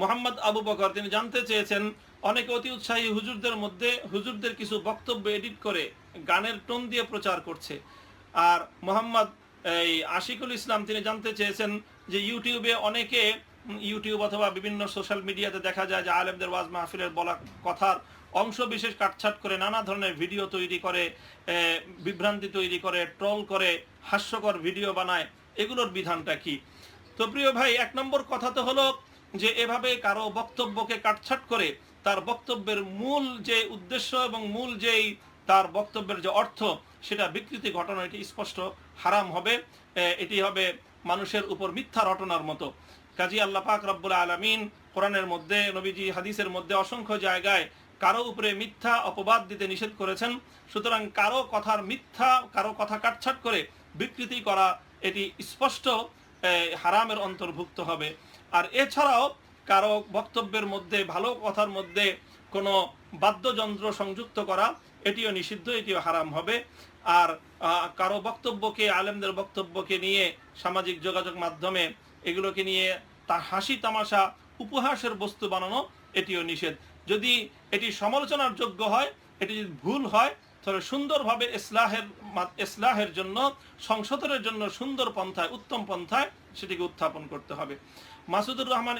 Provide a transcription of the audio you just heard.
মোহাম্মদ আবু বকর, তিনি জানতে চেয়েছেন, অনেকে অতি উৎসাহী হুজুরদের মধ্যে, হুজুরদের কিছু বক্তব্য এডিট করে গানের টোন দিয়ে প্রচার করছে। আর মোহাম্মদ, এই আশিকুল ইসলাম, তিনি জানতে চেয়েছেন যে ইউটিউবে অনেকে, ইউটিউব অথবা বিভিন্ন সোশ্যাল মিডিয়াতে দেখা যায় যে আলেমদের ওয়াজ মাহফিলের বলা কথার অংশ বিশেষ কাটছাট করে নানা ধরনের ভিডিও তৈরি করে বিভ্রান্তি তৈরি করে, ট্রল করে, হাস্যকর ভিডিও বানায়। এগুলোর বিধানটা কি? তো প্রিয় ভাই, এক নম্বর কথা তো হলো যে এভাবে কারও বক্তব্যকে কাটছাট করে তার বক্তব্যের মূল যে উদ্দেশ্য এবং মূল যেই তার বক্তব্যের যে অর্থ, সেটা বিকৃতি ঘটনা, এটি স্পষ্ট, হারাম হবে। এটি হবে মানুষের উপর মিথ্যা রটনার মতো। কাজী আল্লাহ পাক রব্বুল আলমিন কোরআনের মধ্যে, নবীজি হাদিসের মধ্যে অসংখ্য জায়গায় কারও উপরে মিথ্যা অপবাদ দিতে নিষেধ করেছেন। সুতরাং কারও কথার মিথ্যা, কারও কথা কাটছাট করে বিকৃতি করা, এটি স্পষ্ট। হারামের অন্তর্ভুক্ত হবে। আর এছাড়াও কারও বক্তব্যের মধ্যে, ভালো কথার মধ্যে কোনো বাদ্যযন্ত্র সংযুক্ত করা, এটিও নিষিদ্ধ, এটিও হারাম হবে। আর কারও বক্তব্যকে, আলেমদের বক্তব্যকে নিয়ে সামাজিক যোগাযোগ মাধ্যমে এগুলোকে নিয়ে তা হাসি তামাশা, উপহাসের বস্তু বানানো, এটিও নিষেধ। যদি এটি সমালোচনার যোগ্য হয়, এটি যদি ভুল হয় তাহলে সুন্দরভাবে ইসলাহের ইসলাহের জন্য, সংশোধনের জন্য সুন্দর পন্থায়, উত্তম পন্থায় সেটিকে উত্থাপন করতে হবে। মাসুদুর রহমান